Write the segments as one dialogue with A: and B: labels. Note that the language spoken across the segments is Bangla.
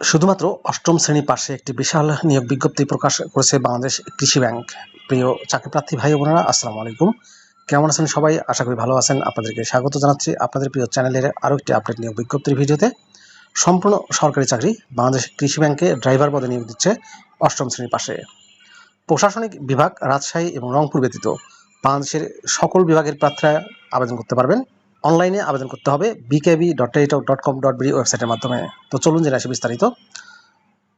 A: শুধুমাত্র অষ্টম শ্রেণি পাশে একটি বিশাল নিয়োগ বিজ্ঞপ্তি প্রকাশ করেছে বাংলাদেশ কৃষি ব্যাংক। প্রিয় চাকরি প্রার্থী ভাই বোনেরা, আসসালামু আলাইকুম। কেমন আছেন সবাই? আশা করি ভালো আছেন। আপনাদেরকে স্বাগত জানাচ্ছি আপনাদের প্রিয় চ্যানেলের আরও একটি আপডেট নিয়োগ বিজ্ঞপ্তির ভিডিওতে। সম্পূর্ণ সরকারি চাকরি বাংলাদেশ কৃষি ব্যাংকে ড্রাইভার পদে নিয়োগ দিচ্ছে অষ্টম শ্রেণি পাশে। প্রশাসনিক বিভাগ, রাজশাহী এবং রংপুর ব্যতীত বাংলাদেশের সকল বিভাগের প্রার্থীরা আবেদন করতে পারবেন। অনলাইনে আবেদন করতে হবে BKB dot Teletalk dot com dot BD ওয়েবসাইটের মাধ্যমে। তো চলুন জেনে আসি বিস্তারিত।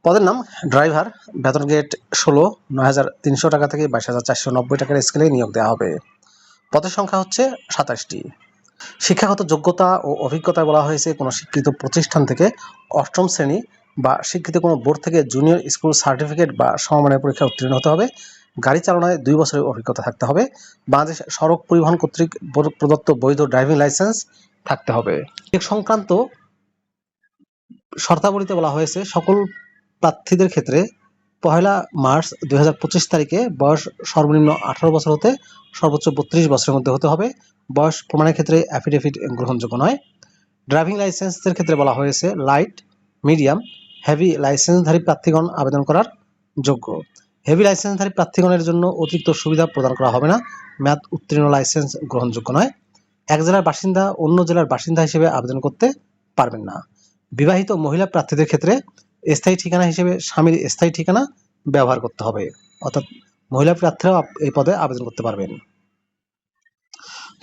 A: পদের নাম, ড্রাইভার, বেতন গেট ষোলো, নয় হাজার তিনশো টাকা থেকে বাইশ হাজার চারশো নব্বই টাকার স্কেলে নিয়োগ দেওয়া হবে। পদের সংখ্যা হচ্ছে সাতাশটি। শিক্ষাগত যোগ্যতা ও অভিজ্ঞতায় বলা হয়েছে কোনো শিক্ষিত প্রতিষ্ঠান থেকে অষ্টম শ্রেণি বা শিক্ষিত কোনো বোর্ড থেকে জুনিয়র স্কুল সার্টিফিকেট বা সমমানের পরীক্ষা উত্তীর্ণ হতে হবে। গাড়ি চালনায় দুই বছরের অভিজ্ঞতা থাকতে হবে। বাংলাদেশ সড়ক পরিবহন কর্তৃক প্রদত্ত বৈধ ড্রাইভিং লাইসেন্স থাকতে হবে। সংক্রান্ত শর্তাবলীতে বলা হয়েছে, সকল প্রার্থীদের ক্ষেত্রে পহেলা মার্চ দুই হাজার পঁচিশ তারিখে বয়স সর্বনিম্ন আঠারো বছর হতে সর্বোচ্চ বত্রিশ বছরের মধ্যে হতে হবে। বয়স প্রমাণের ক্ষেত্রে অ্যাফিডেভিট গ্রহণযোগ্য নয়। ড্রাইভিং লাইসেন্সের ক্ষেত্রে বলা হয়েছে, লাইট, মিডিয়াম, হেভি লাইসেন্সধারী প্রার্থীগণ আবেদন করার যোগ্য। হেভি লাইসেন্সধারী প্রার্থীগণের জন্য অতিরিক্ত সুবিধা প্রদান করা হবে না। ম্যাথ উত্তীর্ণ লাইসেন্স গ্রহণযোগ্য নয়। এক জেলার বাসিন্দা অন্য জেলার বাসিন্দা হিসেবে আবেদন করতে পারবেন না। বিবাহিত মহিলা প্রার্থীদের ক্ষেত্রে স্থায়ী ঠিকানা হিসেবে স্বামীর স্থায়ী ঠিকানা ব্যবহার করতে হবে। অর্থাৎ মহিলা প্রার্থীরাও এই পদে আবেদন করতে পারবেন।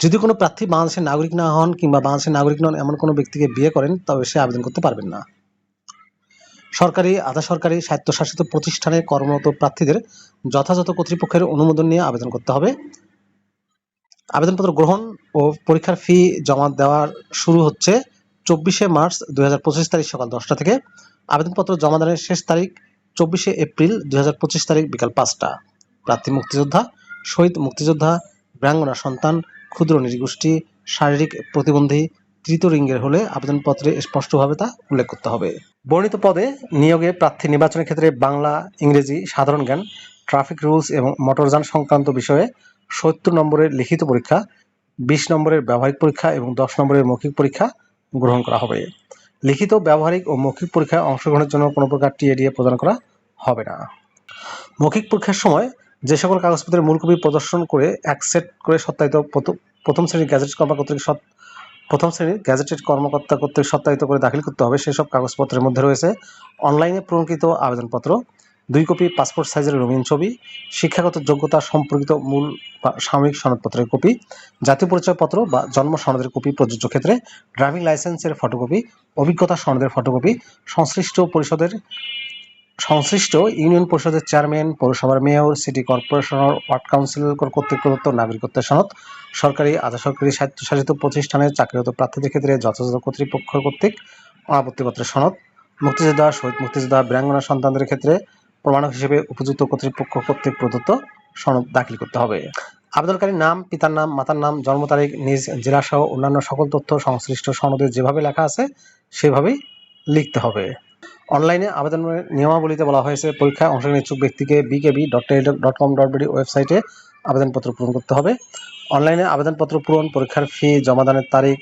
A: যদি কোনো প্রার্থী বাংলাদেশের নাগরিক না হন কিংবা বাংলাদেশের নাগরিক নন, এমন কোনো ব্যক্তিকে বিয়ে করেন, তবে সে আবেদন করতে পারবেন না। সরকারি, আধা সরকারি স্বায়ত্তশাসিত প্রতিষ্ঠানে কর্মরত প্রার্থীদের যথাযথ কর্তৃপক্ষের অনুমোদন নিয়ে আবেদন করতে হবে। আবেদনপত্র গ্রহণ ও পরীক্ষার ফি জমা দেওয়ার শুরু হচ্ছে চব্বিশে মার্চ দুই তারিখ সকাল দশটা থেকে। আবেদনপত্র জমা দানের শেষ তারিখ চব্বিশে এপ্রিল দুই হাজার পঁচিশ তারিখ বিকাল পাঁচটা। প্রার্থী মুক্তিযোদ্ধা, শহীদ মুক্তিযোদ্ধা ব্রাঙ্গনা সন্তান, ক্ষুদ্র নৃগোষ্ঠী শারীরিক প্রতিবন্ধী তৃতীয় রিঙ্গের হলে আবেদনপত্রে স্পষ্টভাবে তা উল্লেখ করতে হবে। বর্ণিত পদে নিয়োগে প্রার্থী নির্বাচনের ক্ষেত্রে বাংলা, ইংরেজি, সাধারণ জ্ঞান, ট্রাফিক রুলস এবং মোটরযান সংক্রান্ত বিষয়ে সত্তর নম্বরের লিখিত পরীক্ষা, বিশ নম্বরের ব্যবহারিক পরীক্ষা এবং দশ নম্বরের মৌখিক পরীক্ষা গ্রহণ করা হবে। লিখিত, ব্যবহারিক ও মৌখিক পরীক্ষায় অংশগ্রহণের জন্য কোনো প্রকার টিএডিএ প্রদান করা হবে না। মৌখিক পরীক্ষার সময় যে সকল কাগজপত্রের মূল কপি প্রদর্শন করে এক সেট করে সত্যায়িত প্রথম- শ্রেণির গ্যাজেট কর্মকর্তা কর্তৃক প্রথম শ্রেণির গ্যাজেটেড কর্মকর্তা কর্তৃক সত্যায়িত করে দাখিল করতে হবে সেসব কাগজপত্রের মধ্যে রয়েছে অনলাইনে পূরণকৃত আবেদনপত্র, দুই কপি পাসপোর্ট সাইজের রঙিন ছবি, শিক্ষাগত যোগ্যতা সম্পর্কিত মূল বা সাময়িক সনদপত্রের কপি, জাতীয় পরিচয়পত্র বা জন্ম সনদের কপি প্রযোজ্য ক্ষেত্রে ড্রাইভিং লাইসেন্সের ফটোকপি, অভিজ্ঞতা সনদের ফটোকপি, সংশ্লিষ্ট পরিষদের সংশ্লিষ্ট ইউনিয়ন পরিষদের চেয়ারম্যান, পৌরসভার mayor, city corporation ward council কর্তৃক প্রদত্ত নাগরিকত্বের সনদ, সরকারি আধা সরকারি স্বায়ত্তশাসিত প্রতিষ্ঠানে চাকরিরত প্রার্থীদের ক্ষেত্রে যথাযথ কর্তৃপক্ষ কর্তৃক অনাপত্তিপত্রের সনদ, মুক্তিযোদ্ধা, শহীদ মুক্তিযোদ্ধা বীরাঙ্গনা সন্তানদের ক্ষেত্রে প্রমাণক হিসেবে উপযুক্ত কর্তৃপক্ষ কর্তৃক প্রদত্ত সনদ দাখিল করতে হবে। আবেদনকারীর নাম, পিতার নাম, মাতার নাম, জন্ম তারিখ, নিজ জেলা সহ অন্যান্য সকল তথ্য সংশ্লিষ্ট সনদে যেভাবে লেখা আছে, সেভাবেই লিখতে হবে। অনলাইনে আবেদনের নিয়মাবলীতে বলা হয়েছে পরীক্ষায় অংশগ্রহণ ইচ্ছুক ব্যক্তিকে BKB dot dot com dot BD ওয়েবসাইটে আবেদনপত্র পূরণ করতে হবে। অনলাইনে আবেদনপত্র পূরণ পরীক্ষার ফি জমাদানের তারিখ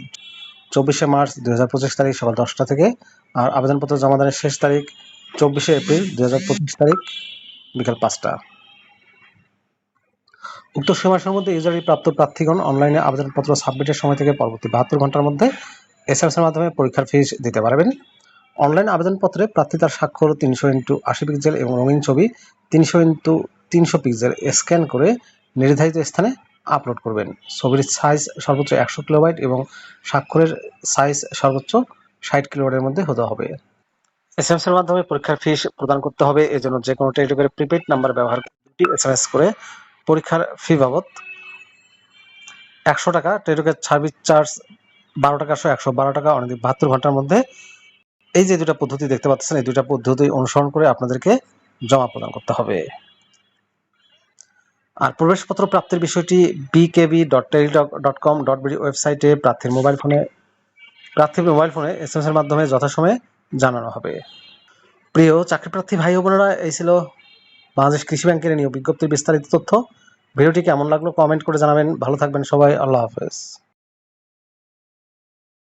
A: চব্বিশে মার্চ দুই হাজার পঁচিশ তারিখ সকাল দশটা থেকে আর আবেদনপত্র জমাদানের শেষ তারিখ চব্বিশে এপ্রিল দুই হাজার পঁচিশ তারিখ বিকাল পাঁচটা। উক্ত সীমাসের মধ্যে ইউজারি প্রাপ্ত প্রার্থীগণ অনলাইনে আবেদনপত্র সাবমিটের সময় থেকে পরবর্তী বাহাত্তর ঘণ্টার মধ্যে এসএমএস এর মাধ্যমে পরীক্ষার ফিস দিতে পারবেন। অনলাইন আবেদনপত্রে প্রার্থী তার স্বাক্ষর তিনশো ইন্টু আশি পিক্সেল এবং রঙিন ছবি তিনশো ইন্টু তিনশো পিক্সেল স্ক্যান করে নির্ধারিত স্থানে আপলোড করবেন। ছবির সাইজ সর্বোচ্চ একশো কিলোবাইট এবং স্বাক্ষরের সাইজ সর্বোচ্চ ষাট কিলোবাইটের মধ্যে হতে হবে। এস এসএমএস এর মাধ্যমে পরীক্ষার ফিস প্রদান করতে হবে। এজন্য যে কোনো টেলিটকের প্রিপেড নাম্বার ব্যবহার করে দুটি এসএমএস করে পরীক্ষার ফি বাবদ একশো টাকা, টেলিটকের সার্ভিস চার্জ বারো টাকা, একশো বারো টাকা অনেক বাহাত্তর ঘণ্টার মধ্যে এই যে দুটা পদ্ধতি দেখতে পাচ্ছেন, এই দুটা পদ্ধতি অনুসরণ করে আপনাদেরকে জমা প্রদান করতে হবে। আর প্রবেশপত্র প্রাপ্তির বিষয়টি BKB dot Teletalk dot com dot BD ওয়েবসাইটে প্রার্থীর মোবাইল ফোনে প্রার্থীর মোবাইল ফোনে এস এম এর মাধ্যমে যথাসময়ে জানানো হবে। প্রিয় চাকরি প্রার্থী ভাই বোনেরা, এই ছিল বাংলাদেশ কৃষি ব্যাংকের নিয়োগ বিজ্ঞপ্তির বিস্তারিত তথ্য। ভিডিওটি কেমন লাগল কমেন্ট করে জানাবেন। ভালো থাকবেন সবাই। আল্লাহ হাফেজ।